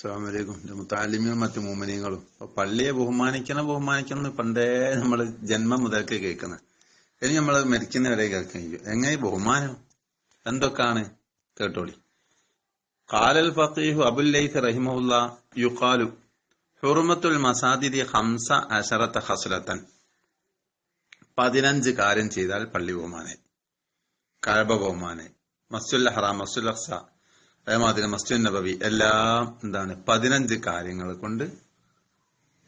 അസ്സാമലൈക്കും മുത്താലിമിയും മറ്റു മോമിനിയങ്ങളും പള്ളിയെ ബഹുമാനിക്കണം ബഹുമാനിക്കണം പണ്ടേ നമ്മൾ ജന്മം മുതൽക്ക് കേൾക്കുന്നത് ഇനി നമ്മൾ മരിക്കുന്നവരെ കേൾക്കാൻ കഴിയും എങ്ങനെ ബഹുമാനം? എന്തൊക്കെയാണ്? കേട്ടോളി. കാലൽ ഫീഹു അബുല്ലൈത്ത് റഹിമുല്ല യുഖാലു ഹുറുമത്തുൽ മസാദിദി ഹംസ അഷറത്ത് ഹസ്ലത്തൻ. പതിനഞ്ച് കാര്യം ചെയ്താൽ പള്ളി ബഹുമാനെ കഴബ ബഹുമാനെ മസ്തുൽ ഹറാം മസ്തുൽ അഖ്സ. അതേമാതിരി മസ്ജിദ് നബവി എല്ലാം എന്താണ് പതിനഞ്ച് കാര്യങ്ങൾ കൊണ്ട്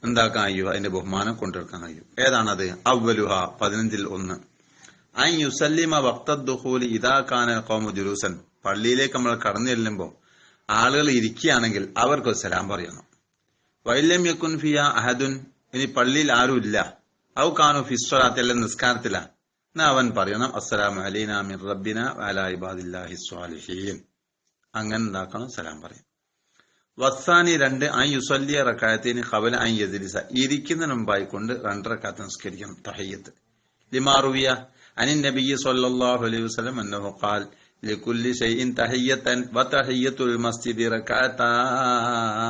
എന്താക്കാൻ കഴിയും? അതിന്റെ ബഹുമാനം കൊണ്ടെടുക്കാൻ കഴിയും. ഏതാണത്? അവലുഹ പതിനഞ്ചിൽ ഒന്ന്. ഐ യുസല്ലിമ വക്തദ്ഹൂലി ഇതാ കാന കോമു ജുലൂസൻ. പള്ളിയിലേക്ക് നമ്മൾ കടന്നു ചെല്ലുമ്പോൾ ആളുകൾ ഇരിക്കുകയാണെങ്കിൽ അവർക്ക് സലാം പറയണം. വൈലം യക്കുൻ ഫിയ അഹദുൻ. ഇനി പള്ളിയിൽ ആരും ഇല്ല. ഔ കാനു ഫിസ്വലാത്ത് എല്ലാം നിസ്കാരത്തില. എന്നാ അവൻ പറയണം അസ്സലാമു അലീന മിർ റബ്ബിന വഅലാ ഇബാദില്ലാഹി സ്വാലിഹീൻ അങ്ങനെ ഉണ്ടാക്കണം സലാം പറയും വസ്സാനി രണ്ട് ഐ യുസല്ലിയ റക്കായത്തിന് കവല ഐ യദിലിസ ഇരിക്കുന്നതിന് മുമ്പായി കൊണ്ട് രണ്ടരക്കാത്ത് നിസ്കരിക്കണം തഹയ്യത്ത് ലിമാറുവിയ അനിൻ നബി സല്ലല്ലാഹു അലൈഹി വസല്ലം അന്നഹു ഖാൽ لكل شيء تحية وتحية المسجد ركعتان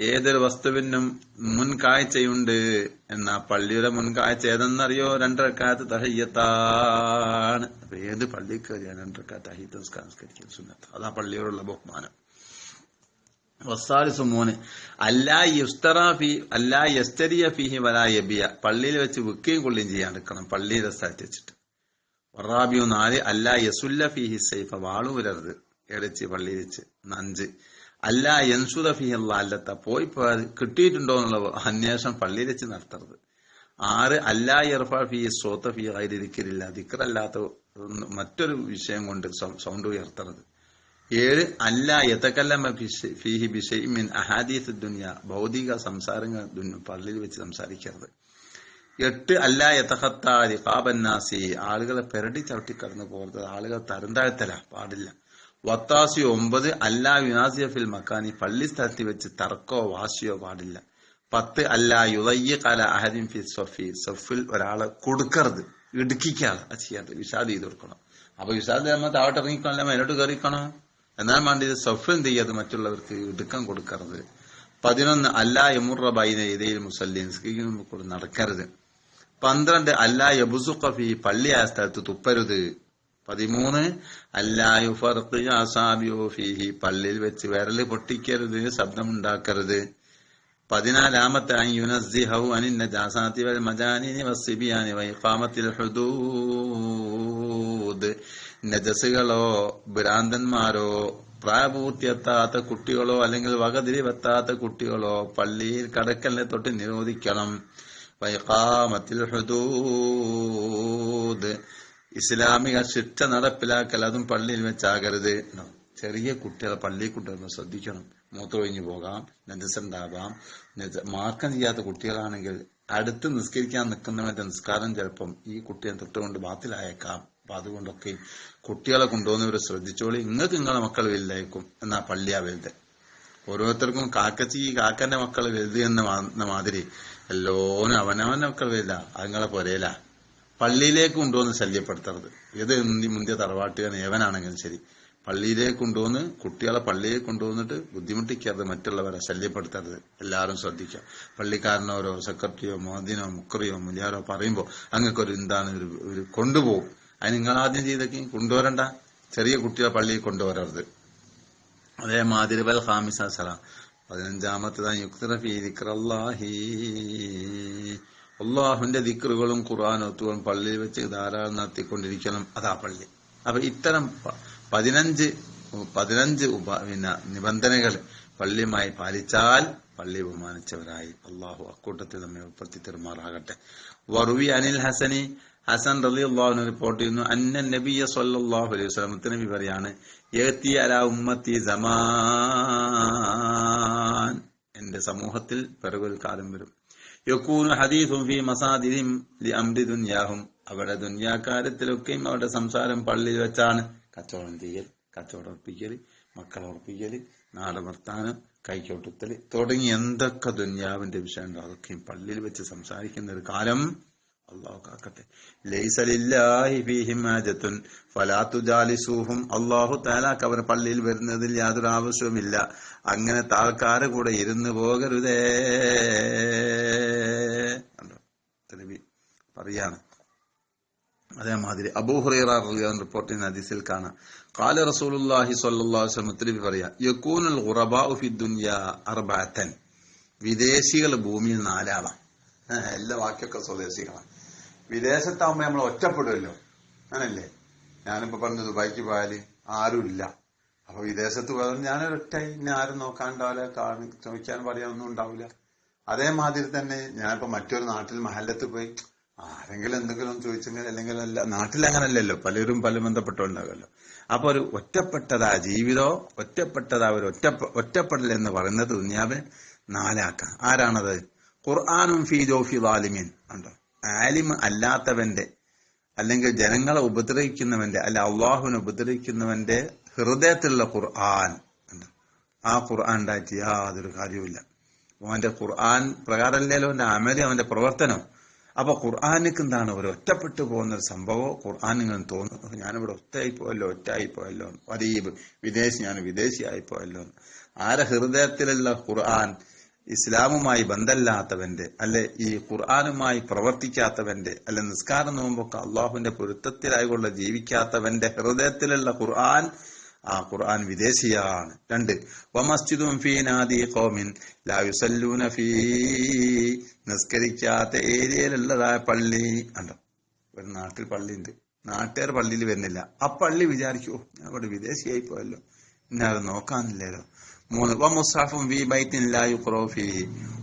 ഏതൊരു വസ്തുവിനും മുൻകാഴ്ചയുണ്ട് എന്നാ പള്ളിയുടെ മുൻകാഴ്ച ഏതെന്നറിയോ? രണ്ടരക്കാലത്ത് തഹയ്യത്താണ്. അപ്പൊ ഏത് പള്ളി കയറിയാണ് രണ്ടരക്കാലത്ത് തഹയ്യത്ത് സംസ്കരിക്കുന്ന സുന്നത്ത്. അതാ പള്ളിയോടുള്ള ബഹുമാനം. വസ്സാലി സുമോന് അല്ലാ യുസ്തറാഫി അല്ലാ യസ്തരിയ ഫിഹി വലാ യബിയ. പള്ളിയിൽ വെച്ച് വിൽക്കുകയും കൊള്ളുകയും ചെയ്യാൻ എടുക്കണം പള്ളിയുടെ സ്ഥലത്ത് വെച്ചിട്ട്. വറാബിയു നാല് അല്ലാ യസുല്ല ഫിഹി സൈഫ. വാളു വരരുത് പള്ളിയിൽ വെച്ച്. അഞ്ച് അല്ല യൻസുദ ഫി അല്ലത്ത പോയി കിട്ടിയിട്ടുണ്ടോ എന്നുള്ള അന്വേഷണം പള്ളിയിൽ വെച്ച് നടത്തരുത്. ആറ് അല്ല ഇർഫ ഫി സോത്ത ഫി ആയി ദിക്കറില്ല ദിക്കറല്ലാത്ത മറ്റൊരു വിഷയം കൊണ്ട് സൗണ്ട് ഉയർത്തരുത്. ഏഴ് അല്ല യത്തക്കല്ലമ ഫിഹി ബിഷൈ മീൻ അഹാദീസ് ദുനിയ ഭൗതിക സംസാരങ്ങൾ പള്ളിയിൽ വെച്ച് സംസാരിക്കരുത്. എട്ട് അല്ല യതഹത്താരി കാബന്നാസി ആളുകളെ പെരടി ചവിട്ടി കടന്നു പോകരുത് ആളുകൾ തരം താഴ്ത്തല പാടില്ല. വത്താസി ഒമ്പത് അല്ലാ യുനാസിയ ഫിൽ മക്കാനി. പള്ളി സ്ഥലത്ത് വെച്ച് തർക്കോ വാശിയോ പാടില്ല. പത്ത് അല്ലാ യുദയ്യ കല അഹരിം ഫി സൊഫി സൊഫിൽ ഒരാളെ കൊടുക്കരുത്. ഇടുക്കിക്കാതെ അത് ചെയ്യാതെ വിഷാദ് ചെയ്ത് കൊടുക്കണം. അപ്പൊ വിഷാദ് നമ്മൾ താഴോട്ട് ഇറങ്ങിക്കണം മേലോട്ട് കയറിക്കണം എന്നാൽ വേണ്ടി സൊഫ് എന്ത് ചെയ്യാതെ? മറ്റുള്ളവർക്ക് ഇടുക്കം കൊടുക്കരുത്. പതിനൊന്ന് അല്ലാ യമുറ ബൈന ഇതയിൽ മുസല്ലീൻ നടക്കരുത്. പന്ത്രണ്ട് അല്ലാ യബുസുഖഫി പള്ളിയായ സ്ഥലത്ത് തുപ്പരുത്. പതിമൂന്ന് അല്ലായുഫർഫിഹി പള്ളിയിൽ വെച്ച് വിരൽ പൊട്ടിക്കരുത് ശബ്ദമുണ്ടാക്കരുത്. പതിനാലാമത്തെ യുനസിഹു അനിന്ന ജാസാത്തി വൽ മജാനിനി വസിബിയാനി വൈഫാമത്തിൽ ഹുദൂദ്. നജസുകളോ ഭ്രാന്തന്മാരോ പ്രായപൂർത്തിയെത്താത്ത കുട്ടികളോ അല്ലെങ്കിൽ വകതിരിവെത്താത്ത കുട്ടികളോ പള്ളിയിൽ കടക്കലിനെ തൊട്ട് നിരോധിക്കണം. വൈഖാമത്തിൽ ഹുദൂദ്. ഇസ്ലാമിക ശിക്ഷ നടപ്പിലാക്കൽ അതും പള്ളിയിൽ വെച്ചാകരുത്. ചെറിയ കുട്ടികളെ പള്ളി കുട്ടികളെ ശ്രദ്ധിക്കണം. മൂത്രമൊഴിഞ്ഞു പോകാം നജസുണ്ടാകാം മാർക്കം ചെയ്യാത്ത കുട്ടികളാണെങ്കിൽ അടുത്ത് നിസ്കരിക്കാൻ നിൽക്കുന്നവന്റെ നിസ്കാരം ചിലപ്പം ഈ കുട്ടിയെ തൊട്ടുകൊണ്ട് ബാത്തിലായേക്കാം. അപ്പൊ അതുകൊണ്ടൊക്കെ കുട്ടികളെ കൊണ്ടുപോകുന്നവർ ശ്രദ്ധിച്ചോളി. നിങ്ങൾക്ക് നിങ്ങളെ മക്കൾ വലുതായിരിക്കും എന്നാ പള്ളിയാ വലുത്. ഓരോരുത്തർക്കും കാക്കച്ചി കാക്കന്റെ മക്കൾ വലുത് എന്ന മാതിരി. എല്ലോനും അവനവന്റെ മക്കൾ വലുതാ. അതുങ്ങളെ പൊരയിലാ പള്ളിയിലേക്ക് കൊണ്ടുവന്ന് ശല്യപ്പെടുത്തരുത്. ഏത് മുന്തിയ തറവാട്ടുകാരൻ ഏവനാണെങ്കിലും ശരി. പള്ളിയിലേക്ക് കൊണ്ടുവന്ന് കുട്ടികളെ പള്ളിയിലേക്ക് കൊണ്ടുവന്നിട്ട് ബുദ്ധിമുട്ടിക്കരുത് മറ്റുള്ളവരെ ശല്യപ്പെടുത്തരുത്. എല്ലാവരും ശ്രദ്ധിക്കുക. പള്ളിക്കാരനോരോ സെക്രട്ടറിയോ മോദിനോ മുക്കറിയോ മുലിയാരോ പറയുമ്പോൾ അങ്ങക്കൊരു എന്താണ് ഒരു കൊണ്ടുപോകും. അതിന് നിങ്ങൾ ആദ്യം ചെയ്തൊക്കെ കൊണ്ടുവരണ്ട. ചെറിയ കുട്ടികളെ പള്ളിയിൽ കൊണ്ടുവരരുത്. അതേമാതിരി ബൽ ഹാമിസ സല പതിനഞ്ചാമത്തതാണ് യുക്തറഫി ദിക്റല്ലാഹി അള്ളാഹുവിന്റെ ദിക്റുകളും ഖുർആാനൊത്തുകളും പള്ളിയിൽ വെച്ച് ധാരാളം നടത്തിക്കൊണ്ടിരിക്കണം. അതാ പള്ളി. അപ്പൊ ഇത്തരം പതിനഞ്ച് പതിനഞ്ച് ഉപ പിന്നെ നിബന്ധനകൾ പള്ളിയുമായി പാലിച്ചാൽ പള്ളി ബഹുമാനിച്ചവരായി. അള്ളാഹു അക്കൂട്ടത്തിൽ നമ്മെ ഉൾപ്പെടുത്തി തെരുമാറാകട്ടെ. വറുവി അനിൽ ഹസനി ഹസൻ റലി അള്ളാഹുവിന് റിപ്പോർട്ട് ചെയ്യുന്നു അന്ന നബിയ സല്ലാഹു അലൈഹി വസ്ലമത്ത് വിവരയാണ് ഉമ്മത്തി എന്റെ സമൂഹത്തിൽ പിറകൊരു കാലം വരും. യക്കൂനു ഹദീഫും ഫി മസാദിരിം ലി അംരി ദുന്യാഹും. അവിടെ ദുന്യാക്കാര്യത്തിലൊക്കെയും അവരുടെ സംസാരം പള്ളിയിൽ വെച്ചാണ് കച്ചവടം ചെയ്യൽ കച്ചവടം ഉറപ്പിക്കൽ മക്കളെ ഉറപ്പിക്കൽ നാടമർത്താനം കൈക്കോട്ടുത്തൽ തുടങ്ങി എന്തൊക്കെ ദുന്യാവിന്റെ വിഷയങ്ങൾ അതൊക്കെയും പള്ളിയിൽ വെച്ച് സംസാരിക്കുന്ന ഒരു കാലം അള്ളാഹു കാക്കട്ടെ. ലൈസലില്ലാഹി ഫീഹിം ഹാജത്തുൻ. ഫലാ തുജാലിസൂഹും. അള്ളാഹു താലാക്ക് അവർ പള്ളിയിൽ വരുന്നതിൽ യാതൊരു ആവശ്യവുമില്ല. അങ്ങനെ താൽക്കാർ കൂടെ ഇരുന്ന് പോകരുതേ? നബി പറയാണ്. അതേമാതിരി അബൂഹുറൈറ റളിയല്ലാഹു റിപ്പോർട്ട് ചെയ്യുന്ന ഹദീസിൽ കാണാം. ഖാല റസൂലുള്ളാഹി സ്വല്ലല്ലാഹു തിരുപ്പി പറയാ. യകൂനുൽ ഖുറബാഉ ഫി ദുനിയ അർബഅതൻ വിദേശികൾ ഭൂമിയിൽ നാലാളാണ് എല്ലാ വാക്യൊക്കെ സ്വദേശികളാണ് വിദേശത്താവുമ്പോ നമ്മൾ ഒറ്റപ്പെടുമല്ലോ അങ്ങനല്ലേ? ഞാനിപ്പോ പറഞ്ഞു ദുബായിക്ക് പോയാൽ ആരുമില്ല. അപ്പൊ വിദേശത്ത് പോയാൽ ഞാനൊരൊറ്റായി ഇനി ആരും നോക്കാണ്ടാവില്ല കാണി ചോദിക്കാൻ പറയാനൊന്നും ഉണ്ടാവില്ല. അതേമാതിരി തന്നെ ഞാനിപ്പോ മറ്റൊരു നാട്ടിൽ മഹല്ലത്ത് പോയി ആരെങ്കിലും എന്തെങ്കിലും ചോദിച്ചെങ്കിൽ അല്ലെങ്കിൽ അല്ല നാട്ടിൽ അങ്ങനല്ലല്ലോ. പലരും പല ബന്ധപ്പെട്ടുണ്ടാകുമല്ലോ അപ്പൊ ഒരു ഒറ്റപ്പെട്ടതാ ജീവിതോ ഒറ്റപ്പെട്ടതാ ഒരു ഒറ്റ ഒറ്റപ്പെടൽ എന്ന് പറയുന്നത് ദുനിയാവ് നാലാക്കാം. ആരാണത്? ഖുർആാനും ഫി ജോഫി വാലിമീൻ ഉണ്ടോ? ആലിം അല്ലാത്തവന്റെ അല്ലെങ്കിൽ ജനങ്ങളെ ഉപദ്രവിക്കുന്നവന്റെ അല്ല അള്ളാഹുവിനെ ഉപദ്രവിക്കുന്നവന്റെ ഹൃദയത്തിലുള്ള ഖുർആൻ ആ ഖുർആൻ ഉണ്ടായിട്ട് യാതൊരു കാര്യവുമില്ല. അവന്റെ ഖുർആൻ പ്രകാരമല്ലല്ലോ അവന്റെ അമലി അവന്റെ പ്രവർത്തനം. അപ്പൊ ഖുർആാനിക്ക് എന്താണ്? ഒരു ഒറ്റപ്പെട്ടു പോകുന്ന ഒരു സംഭവം ഖുർആൻ ഇങ്ങനെ തോന്നുന്നു ഞാനിവിടെ ഒറ്റയായി പോയല്ലോ ഒറ്റയായി പോയല്ലോ. അരീബ് വിദേശി ഞാൻ വിദേശിയായി പോയല്ലോ. ആരെ ഹൃദയത്തിലുള്ള ഖുർആൻ ഇസ്ലാമുമായി ബന്ധമില്ലാത്തവന്റെ അല്ലെ ഈ ഖുർആാനുമായി പ്രവർത്തിക്കാത്തവന്റെ അല്ലെ നിസ്കാരം നോമ്പൊക്കെ അള്ളാഹുവിന്റെ പൊരുത്തത്തിലായിക്കൊള്ള ജീവിക്കാത്തവന്റെ ഹൃദയത്തിലുള്ള ഖുർആൻ ആ ഖുർആൻ വിദേശിയാണ്. രണ്ട് വമസ്ജിദും ഫീനാദി കോമിൻ ഖൗമിൻ ലാ യുസല്ലൂന ഫീ നിസ്കരിക്കാത്ത ഏരിയയിലുള്ളതായ പള്ളി. ഉണ്ടോ ഒരു നാട്ടിൽ പള്ളി ഉണ്ട് നാട്ടുകാർ പള്ളിയിൽ വരുന്നില്ല. ആ പള്ളി വിചാരിക്കൂ ഞാൻ അവിടെ വിദേശിയായി പോയല്ലോ. പിന്നെ അത് നോക്കാനില്ലല്ലോ. യുഖ്റഉ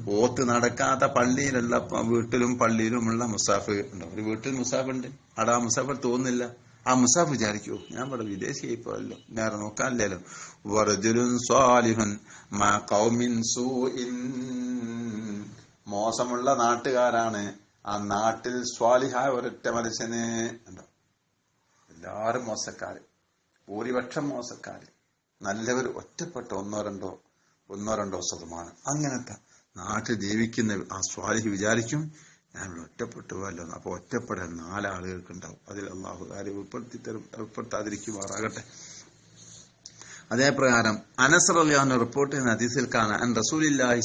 ഓത്ത് നടക്കാത്ത പള്ളിയിലുള്ള വീട്ടിലും പള്ളിയിലുമുള്ള മുസാഫ് ഉണ്ട്. ഒരു വീട്ടിൽ മുസാഫ് ഉണ്ട് അവിടെ ആ മുസാഫ് തോന്നുന്നില്ല. ആ മുസാഫ് വിചാരിക്കൂ ഞാൻ ഇവിടെ വിദേശിയായി പോയല്ലോ. ഞാൻ നോക്കാനില്ലല്ലോ. വറജുലുൻ സ്വാലിഹുൻ മാ സൂഇൻ. മോശമുള്ള നാട്ടുകാരാണ്. ആ നാട്ടിൽ സ്വാലിഹായ ഒരൊറ്റ മനുഷ്യന് ഉണ്ടോ? എല്ലാരും മോശക്കാര്. ഭൂരിപക്ഷം മോശക്കാര്. നല്ലവർ ഒറ്റപ്പെട്ട ഒന്നോ രണ്ടോ ഒന്നോ രണ്ടോ ശതമാനം. അങ്ങനത്തെ നാട്ടിൽ ജീവിക്കുന്ന ആ സ്വാലിഹി വിചാരിക്കും ഞാൻ ഒറ്റപ്പെട്ടു എന്ന്. അപ്പൊ ഒറ്റപ്പെടാൻ നാലാളുകൾക്ക് ഉണ്ടാവും അതിൽ അള്ളാഹുകാരെ ഉൾപ്പെടുത്തി തരും- ഉൾപ്പെടുത്താതിരിക്കുമാറാകട്ടെ. അതേ പ്രകാരം അനസർ അലിയാന്ന് റിപ്പോർട്ട് ചെയ്യുന്ന ഹദീസിൽ കാണാൻ റസൂലില്ലാഹി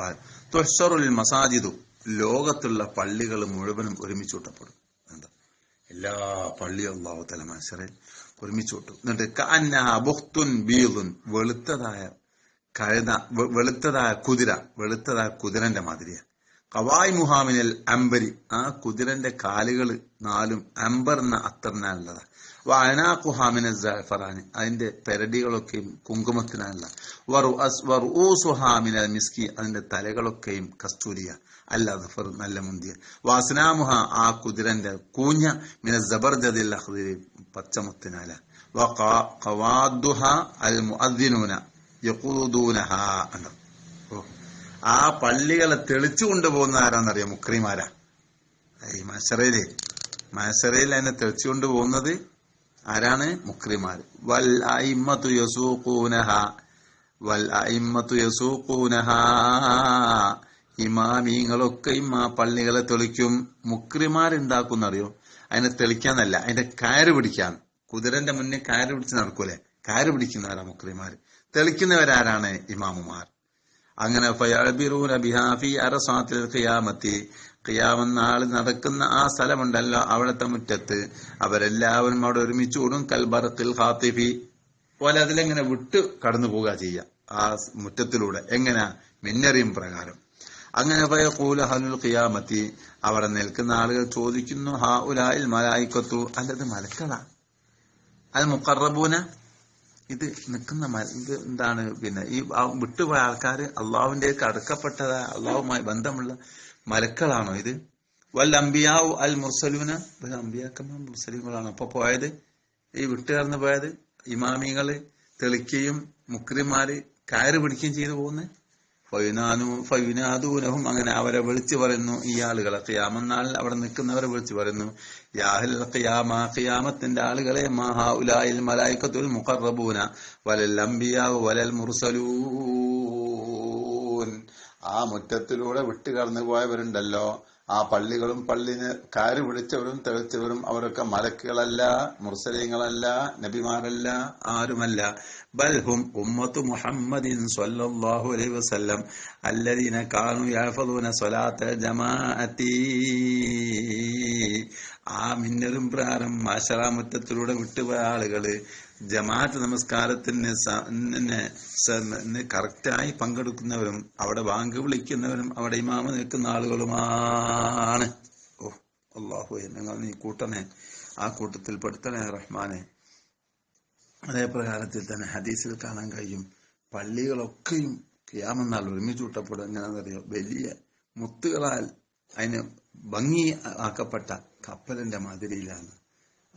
ഖാൽ തുഹ്ശറുൽ മസാജിദു. ലോകത്തുള്ള പള്ളികൾ മുഴുവനും ഒരുമിച്ച് കൂട്ടപ്പെടും. എന്താ? എല്ലാ പള്ളിയും അള്ളാഹു തല മത്സരയിൽ ഒരുമിച്ച് എന്നിട്ട് കഅന്നഹ ബുഖ്തുൻ ബീദുൻ വെളുത്തതായ കഴുത വെളുത്തതായ കുതിര വെളുത്തതായ കുതിരന്റെ മാതിരിയാണ് കവായ് മുഹാമിനൽ അംബരി ആ കുതിരന്റെ കാലുകൾ നാലും അമ്പർ എന്ന അത്തറിനാണുള്ളത് വഅനാഖുഹാമിന ജഅഫറാനി അതിന്റെ പെരടികളൊക്കെയും കുങ്കുമത്തിനാനുള്ള വറുഊസുഹാമിന മിസ്കി അതിന്റെ തലകളൊക്കെയും കസ്തൂരിയ. അല്ല ഗഫർ നല്ല മുന്തിയ. വാസ്നാമുഹ ആ കുതിരന്റെ കൂഞ്ഞ മിന ജബർജദിൽ അഖ്ദിരി പച്ചമുത്തിനാല. വഖവാദുഹ അൽ മുഅദ്ദിനൂന യഖൂദൂനഹ ഉണ്ട് ആ പള്ളികളെ തെളിച്ചു കൊണ്ടുപോകുന്ന ആരാന്നറിയാം? മുക്രിമാരാ. ഈ മസറയിൽ മസറയിൽ എന്നെ തെളിച്ചു കൊണ്ടുപോകുന്നത് ആരാണ്? മുക്രിമാർ വൽ അയിമ്മത്തു യസൂഖൂനഹ. വൽ അയിമ്മത്തു യസൂഖൂനഹ. ഇമാമീങ്ങളൊക്കെയും ആ പള്ളികളെ തെളിക്കും. മുക്രിമാരുണ്ടാക്കുന്നറിയോ അതിനെ തെളിക്കാന്നല്ല അതിന്റെ കയറ് പിടിക്കാൻ. കുതിരന്റെ മുന്നേ കയറ് പിടിച്ച് നടക്കൂലേ? കയറ് പിടിക്കുന്നവരാ മുക്രിമാർ തെളിക്കുന്നവരാരാണ് ഇമാമുമാർ. അങ്ങനെ ഫയഅ്ബിറൂന ബിഹാ ഫീ അറസാത്തിൽ ഖിയാമത്തി. ഖിയാമം നടക്കുന്ന ആ സ്ഥലമുണ്ടല്ലോ അവിടുത്തെ മുറ്റത്ത്. അവരെല്ലാവരും അവിടെ ഒരുമിച്ച് കൂടും കൽബറത്തിൽ ഹാത്തിഫി പോലെ അതിലെങ്ങനെ വിട്ട് കടന്നു പോവുക ചെയ്യുക ആ മുറ്റത്തിലൂടെ. എങ്ങനെ? മിന്നറിയും പ്രകാരം. അങ്ങനെ പയക്കൂല ഹലുൽ ഖിയാമത്തി. അവിടെ നിൽക്കുന്ന ആളുകൾ ചോദിക്കുന്നു ഹാ ഉലായിൽ മലായിക്കത്തു? അല്ലത് മലക്കളാ. അത് മുക്കറബൂന ഇത് നിൽക്കുന്ന ഇത് എന്താണ്? പിന്നെ ഈ വിട്ടുപോയ ആൾക്കാർ അള്ളാഹുവിന്റെ അടുക്കപ്പെട്ടതായ അള്ളാഹുമായി ബന്ധമുള്ള മലക്കളാണോ ഇത്? വൽ അംബിയാവു അൽ മുർസലൂന? ഇവർ അംബിയാക്കന്മാർ മുർസലീങ്ങളാണ്? അപ്പൊ പോയത്? ഈ വിട്ടുകാർന്ന് പോയത് ഇമാമികൾ തെളിക്കുകയും മുക്രിമാര് കയറ് പിടിക്കുകയും ചെയ്തു പോകുന്നത്? ഫൈനാദൂനഹും അങ്ങനെ അവരെ വിളിച്ചു പറയുന്നു ഈ ആളുകളെ. ഖിയാമന്നാളിൽ അവിടെ നിൽക്കുന്നവരെ വിളിച്ചു പറയുന്നു യാഹിൽ ആളുകളെ മഹാഉലായിൽ മലായിക്കത്തുൽ മുഖറബൂന വലൽ അംബിയാവ് വലൽ മുർസലൂൻ. ആ മുറ്റത്തിലൂടെ വിട്ടു കടന്നു പോയവരുണ്ടല്ലോ. ആ പള്ളികളും പള്ളിന് കാര് വിളിച്ചവരും തെളിച്ചവരും അവരൊക്കെ മലക്കുകളല്ല മുർസലീങ്ങളല്ല നബിമാരല്ല ആരുമല്ല. ബൽഹും ഉമ്മത്തു മുഹമ്മദിൻ സ്വല്ലല്ലാഹു അലൈഹി വസല്ലം. അല്ലദീന കാനു യഹ്ഫദൂന സ്വലാത്ത ജമാഅത്തി. ആ മിന്നലും പ്രാരം മാശറാമുറ്റത്തിലൂടെ വിട്ടുപോയ ആളുകൾ ജമാഅത്ത് നമസ്കാരത്തിന് കറക്റ്റായി പങ്കെടുക്കുന്നവരും അവിടെ ബാങ്ക് വിളിക്കുന്നവരും അവിടെ ഇമാമ നിൽക്കുന്ന ആളുകളുമാണ്. ഓ അള്ളാഹു നിങ്ങൾ നീ കൂട്ടനെ ആ കൂട്ടത്തിൽ പെടുത്തണേ റഹ്മാനെ. അതേ പ്രകാരത്തിൽ തന്നെ ഹദീസിൽ കാണാൻ കഴിയും. പള്ളികളൊക്കെയും ക്യാമെന്നാൽ ഒരുമിച്ച് കൂട്ടപ്പെടും. എങ്ങനെയാണെന്നറിയോ? വലിയ മുത്തുകളാൽ അതിന് ഭംഗി ആക്കപ്പെട്ട കപ്പലിന്റെ മാതിരിയിലാണ്.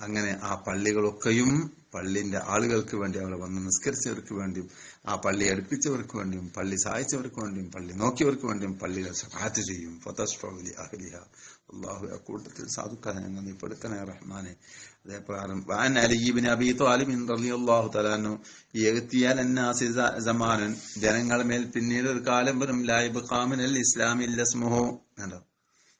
അങ്ങനെ ആ പള്ളികളൊക്കെയും പള്ളിന്റെ ആളുകൾക്ക് വേണ്ടി അവിടെ വന്ന് നിസ്കരിച്ചവർക്ക് വേണ്ടിയും ആ പള്ളി അടുപ്പിച്ചവർക്ക് വേണ്ടിയും പള്ളി സഹായിച്ചവർക്ക് വേണ്ടിയും പള്ളി നോക്കിയവർക്ക് വേണ്ടിയും പള്ളികൾ സഹാത്ത് ചെയ്യും. അള്ളാഹു ആ കൂട്ടത്തിൽ സാധുക്കളെ ഞങ്ങൾ റഹ്മാനെ. അതേപ്രകാരം ജനങ്ങളുടെ മേൽ പിന്നീട് ഒരു കാലം വരും. അൽ ഇസ്ലാമിൽ അസ്മുഹു കണ്ടോ?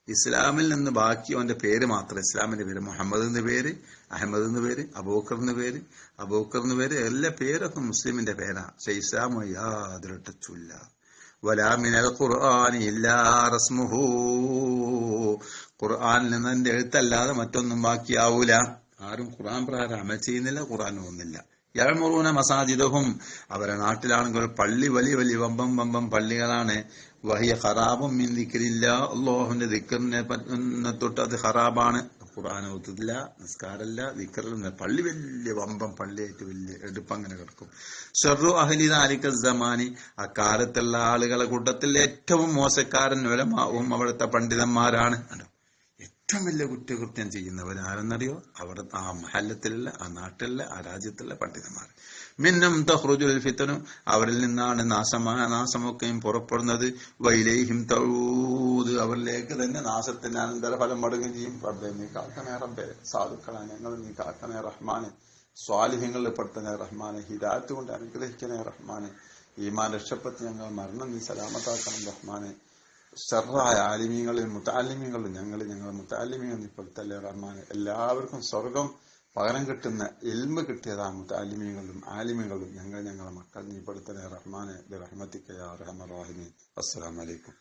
ഇസ്ലാമിൽ നിന്ന് ബാക്കി അവന്റെ പേര് മാത്രം ഇസ്ലാമിന്റെ പേര് മുഹമ്മദ് എന്ന പേര് അഹമ്മദ് എന്ന പേര് അബൂക്കർ എന്ന പേര് അബൂക്കർ എന്ന പേര് എല്ലാ പേരൊക്കെ മുസ്ലിമിന്റെ പേരാ. പക്ഷെ ഇസ്ലാം യാതൊരു ടച്ചില്ല വലാമിനൽ ഖുർആൻ റസ്മുഹു. ഖുർആനിൽ നിന്ന് എന്റെ എഴുത്തല്ലാതെ മറ്റൊന്നും ബാക്കിയാവൂല. ആരും ഖുർആൻ പ്രകാരം അമൽ ചെയ്യുന്നില്ല ഖുർആൻ ഒന്നില്ല യഴമുറൂന മസാജിദഹും. അവരെ നാട്ടിലാണെങ്കിൽ പള്ളി വലിയ വലിയ വമ്പം വമ്പം പള്ളികളാണ്. വഹിയ ഖറാബും മിൻ ദിക്രില്ല. അള്ളാഹുവിന്റെ ദിക്കറിനെ തൊട്ട് അത് ഖറാബാണ്. ഖുർആൻ ഒത്തില്ല നിസ്കാരല്ല ദിക്കറില്ല പള്ളി വലിയ വമ്പം പള്ളിയായിട്ട് വലിയ എടുപ്പ് അങ്ങനെ കിടക്കും. ഷെറു അഹലി താലിക്ക സമാനി അക്കാലത്തുള്ള ആളുകളെ കൂട്ടത്തിൽ ഏറ്റവും മോശക്കാരൻ ഉലമാവും അവിടുത്തെ പണ്ഡിതന്മാരാണ്. ഏറ്റവും വലിയ കുറ്റകൃത്യം ചെയ്യുന്നവർ ആരെന്നറിയോ അവർ ആ മഹല്ലത്തിലുള്ള ആ നാട്ടിലുള്ള ആ രാജ്യത്തുള്ള പണ്ഡിതന്മാർ. മിന്നും തഹ്റുജുൽ ഫിത്തനും അവരിൽ നിന്നാണ് നാശമായ നാശമൊക്കെയും പുറപ്പെടുന്നത്. വൈലേഹിം തഴൂത് അവരിലേക്ക് തന്നെ നാശത്തിന്റെ അനന്തരഫലം മടങ്ങുകയും ചെയ്യും. റബ്ബേ നീ കാക്കണേ റബ്ബെ സാധുക്കളാണ് ഞങ്ങൾ നീ കാക്കണേ റഹ്മാനെ. സ്വാലിഹ്യങ്ങളിൽ പെടുത്തണേ റഹ്മാനെ ഹിദായത്ത് കൊണ്ട് അനുഗ്രഹിക്കണേ റഹ്മാനെ. ഈമാൻ രക്ഷപ്പെട്ട് ഞങ്ങൾ മരണം നീ സലാമത്താക്കണം റഹ്മാനെ. ഷറായ ആലിമീങ്ങളിൽ മുത്താലിമീങ്ങളിൽ ഞങ്ങൾ ഞങ്ങളെ മുത്താലിമീങ്ങൾ നിപ്പെടുത്തല്ലേ റഹ്മാൻ? എല്ലാവർക്കും സ്വർഗം പകരം കിട്ടുന്ന എൽമ കിട്ടിയതാ മുത്താലിമീങ്ങളും ആലിമീങ്ങളും ഞങ്ങൾ ഞങ്ങളെ മക്കൾ. നീ പെടുത്തലേ റഹ്മാനെ റഹ്മത്തിക്കയാ റഹ്മ റാഹിമീൻ. അസ്സലാമലൈക്കും